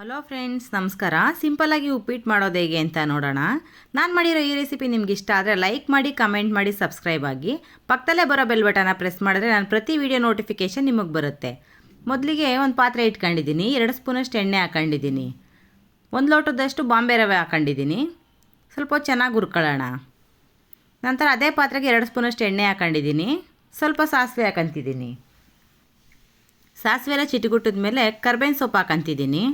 Hello friends ನಮಸ್ಕಾರ. ಸಿಂಪಲ್ಲಾಗಿ ಉಪ್ಪಿಟ್ಟು ಮಾಡೋದು ಹೇಗೆ ಅಂತ ನೋಡೋಣ. ನಾನು ಮಾಡಿರೋ ಈ ರೆಸಿಪಿ ನಿಮ್ಗೆ ಇಷ್ಟ ಆದರೆ ಲೈಕ್ ಮಾಡಿ ಕಮೆಂಟ್ ಮಾಡಿ ಸಬ್ಸ್ಕ್ರೈಬ್ ಆಗಿ. ಪಕ್ಕದಲ್ಲೇ ಬರೋ ಬೆಲ್ ಬಟನ್ನ ಪ್ರೆಸ್ ಮಾಡಿದ್ರೆ ನಾನು ಪ್ರತಿ ವಿಡಿಯೋ ನೋಟಿಫಿಕೇಷನ್ ನಿಮಗೆ ಬರುತ್ತೆ. ಮೊದಲಿಗೆ ಒಂದು ಪಾತ್ರೆ ಇಟ್ಕೊಂಡಿದ್ದೀನಿ. ಎರಡು ಸ್ಪೂನಷ್ಟು ಎಣ್ಣೆ ಹಾಕೊಂಡಿದ್ದೀನಿ. ಒಂದು ಲೋಟದಷ್ಟು ಬಾಂಬೆ ರವೆ ಹಾಕೊಂಡಿದ್ದೀನಿ. ಸ್ವಲ್ಪ ಚೆನ್ನಾಗಿ ಹುರ್ಕೊಳ್ಳೋಣ. ನಂತರ ಅದೇ ಪಾತ್ರೆಗೆ ಎರಡು ಸ್ಪೂನಷ್ಟು ಎಣ್ಣೆ ಹಾಕೊಂಡಿದ್ದೀನಿ. ಸ್ವಲ್ಪ ಸಾಸಿವೆ ಹಾಕಂತಿದ್ದೀನಿ. ಸಾಸಿವೆ ಎಲ್ಲ ಚಿಟಿಗುಟ್ಟಿದ ಮೇಲೆ ಕರ್ಬೇವಿನ ಸೊಪ್ಪು ಹಾಕಂತಿದ್ದೀನಿ.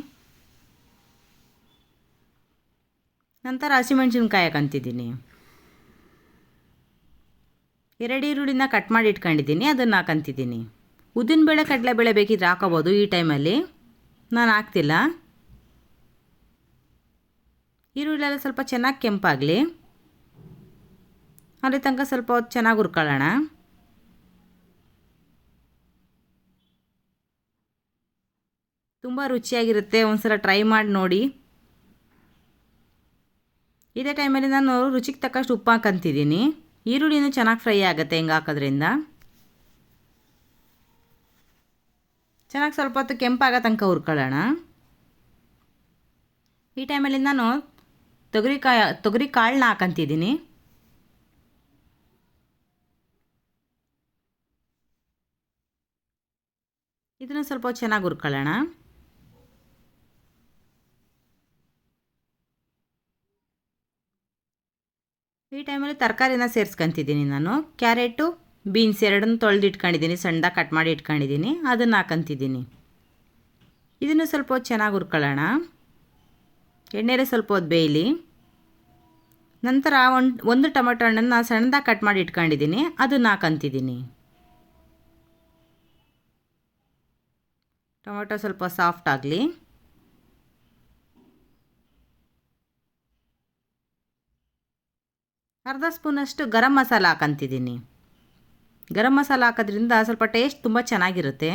ನಂತರ ಹಸಿಮೆಣ್ಸಿನ್ಕಾಯಿ ಹಾಕಂತಿದ್ದೀನಿ. ಎರಡು ಈರುಳ್ಳಿನ ಕಟ್ ಮಾಡಿ ಇಟ್ಕೊಂಡಿದ್ದೀನಿ, ಅದನ್ನು ಹಾಕಂತಿದ್ದೀನಿ. ಕಡಲೆ ಕಡಲೆಬೇಳೆ ಬೇಕಿದ್ರೆ ಹಾಕೋಬೋದು ಈ ಟೈಮಲ್ಲಿ. ನಾನು ಹಾಕ್ತಿಲ್ಲ. ಈರುಳ್ಳಿ ಸ್ವಲ್ಪ ಚೆನ್ನಾಗಿ ಕೆಂಪಾಗಲಿ. ಅಲ್ಲಿ ತನಕ ಸ್ವಲ್ಪ ಹೊತ್ತು ಚೆನ್ನಾಗಿ ಹುರ್ಕೊಳ್ಳೋಣ. ತುಂಬ ರುಚಿಯಾಗಿರುತ್ತೆ ಒಂದು ಸಲ ಟ್ರೈ ಮಾಡಿ ನೋಡಿ. ಇದೇ ಟೈಮಲ್ಲಿ ನಾನು ರುಚಿಗೆ ತಕ್ಕಷ್ಟು ಉಪ್ಪು ಹಾಕಂತಿದ್ದೀನಿ ಈರುಳ್ಳಿನೂ ಚೆನ್ನಾಗಿ ಫ್ರೈ ಆಗುತ್ತೆ ಹಿಂಗೆ ಹಾಕೋದ್ರಿಂದ. ಚೆನ್ನಾಗಿ ಸ್ವಲ್ಪ ಹೊತ್ತು ಕೆಂಪಾಗೋ ತನಕ ಹುರ್ಕೊಳ್ಳೋಣ. ಈ ಟೈಮಲ್ಲಿ ನಾನು ತೊಗರಿ ಕಾಯಿ, ತೊಗರಿ ಕಾಳನ್ನ ಹಾಕಂತಿದ್ದೀನಿ. ಇದನ್ನು ಸ್ವಲ್ಪ ಚೆನ್ನಾಗಿ ಹುರ್ಕೊಳ್ಳೋಣ. ಈ ಟೈಮಲ್ಲಿ ತರಕಾರಿನ ಸೇರಿಸ್ಕೊಂತಿದ್ದೀನಿ ನಾನು. ಕ್ಯಾರೆಟು, ಬೀನ್ಸ್ ಎರಡನ್ನು ತೊಳೆದು ಇಟ್ಕೊಂಡಿದ್ದೀನಿ ಸಣ್ಣದಾಗಿ ಕಟ್ ಮಾಡಿ ಇಟ್ಕೊಂಡಿದ್ದೀನಿ. ಅದನ್ನು ಹಾಕಂತಿದ್ದೀನಿ. ಇದನ್ನು ಸ್ವಲ್ಪ ಚೆನ್ನಾಗಿ ಹುರ್ಕೊಳ್ಳೋಣ. ಎಣ್ಣೆರೆ ಸ್ವಲ್ಪ ಹೊತ್ತು ಬೇಯಲಿ. ನಂತರ ಒಂದು ಒಂದು ಟೊಮೆಟೊ ಹಣ್ಣನ್ನು ಸಣ್ಣದಾಗಿ ಕಟ್ ಮಾಡಿ ಇಟ್ಕೊಂಡಿದ್ದೀನಿ. ಅದನ್ನು ಹಾಕಂತಿದ್ದೀನಿ. ಟೊಮೆಟೊ ಸ್ವಲ್ಪ ಸಾಫ್ಟ್ ಆಗಲಿ. ಅರ್ಧ ಸ್ಪೂನಷ್ಟು ಗರಂ ಮಸಾಲ ಹಾಕಂತಿದ್ದೀನಿ. ಗರಂ ಮಸಾಲ ಹಾಕೋದ್ರಿಂದ ಸ್ವಲ್ಪ ಟೇಸ್ಟ್ ತುಂಬ ಚೆನ್ನಾಗಿರುತ್ತೆ.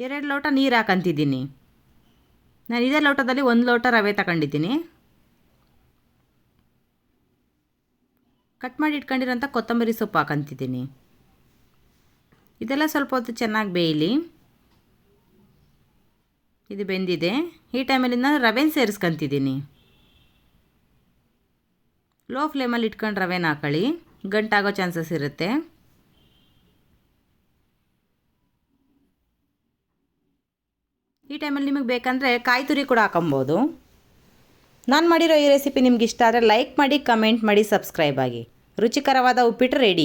ಎರಡು ಲೋಟ ನೀರು ಹಾಕಂತಿದ್ದೀನಿ. ನಾನು ಇದೇ ಲೋಟದಲ್ಲಿ ಒಂದು ಲೋಟ ರವೆ ತಗೊಂಡಿದ್ದೀನಿ. ಕಟ್ ಮಾಡಿ ಇಟ್ಕೊಂಡಿರೋಂಥ ಕೊತ್ತಂಬರಿ ಸೊಪ್ಪು ಹಾಕಂತಿದ್ದೀನಿ. ಇದೆಲ್ಲ ಸ್ವಲ್ಪ ಹೊತ್ತು ಚೆನ್ನಾಗಿ ಬೇಯಲಿ. ಇದು ಬೆಂದಿದೆ. ಈ ಟೈಮಲ್ಲಿ ನಾನು ರವೆನ ಸೇರಿಸ್ಕೊಂತಿದ್ದೀನಿ. ಲೋ ಫ್ಲೇಮಲ್ಲಿ ಇಟ್ಕೊಂಡು ರವೆನ ಹಾಕೊಳ್ಳಿ. ಗಂಟಾಗೋ ಚಾನ್ಸಸ್ ಇರುತ್ತೆ. ಈ ಟೈಮಲ್ಲಿ ನಿಮಗೆ ಬೇಕಂದರೆ ಕಾಯಿ ತುರಿ ಕೂಡ ಹಾಕೊಬೋದು. ನಾನು ಮಾಡಿರೋ ಈ ರೆಸಿಪಿ ನಿಮ್ಗೆ ಇಷ್ಟ ಆದರೆ ಲೈಕ್ ಮಾಡಿ ಕಮೆಂಟ್ ಮಾಡಿ ಸಬ್ಸ್ಕ್ರೈಬ್ ಆಗಿ. ರುಚಿಕರವಾದ ಉಪ್ಪಿಟ್ಟು ರೆಡಿ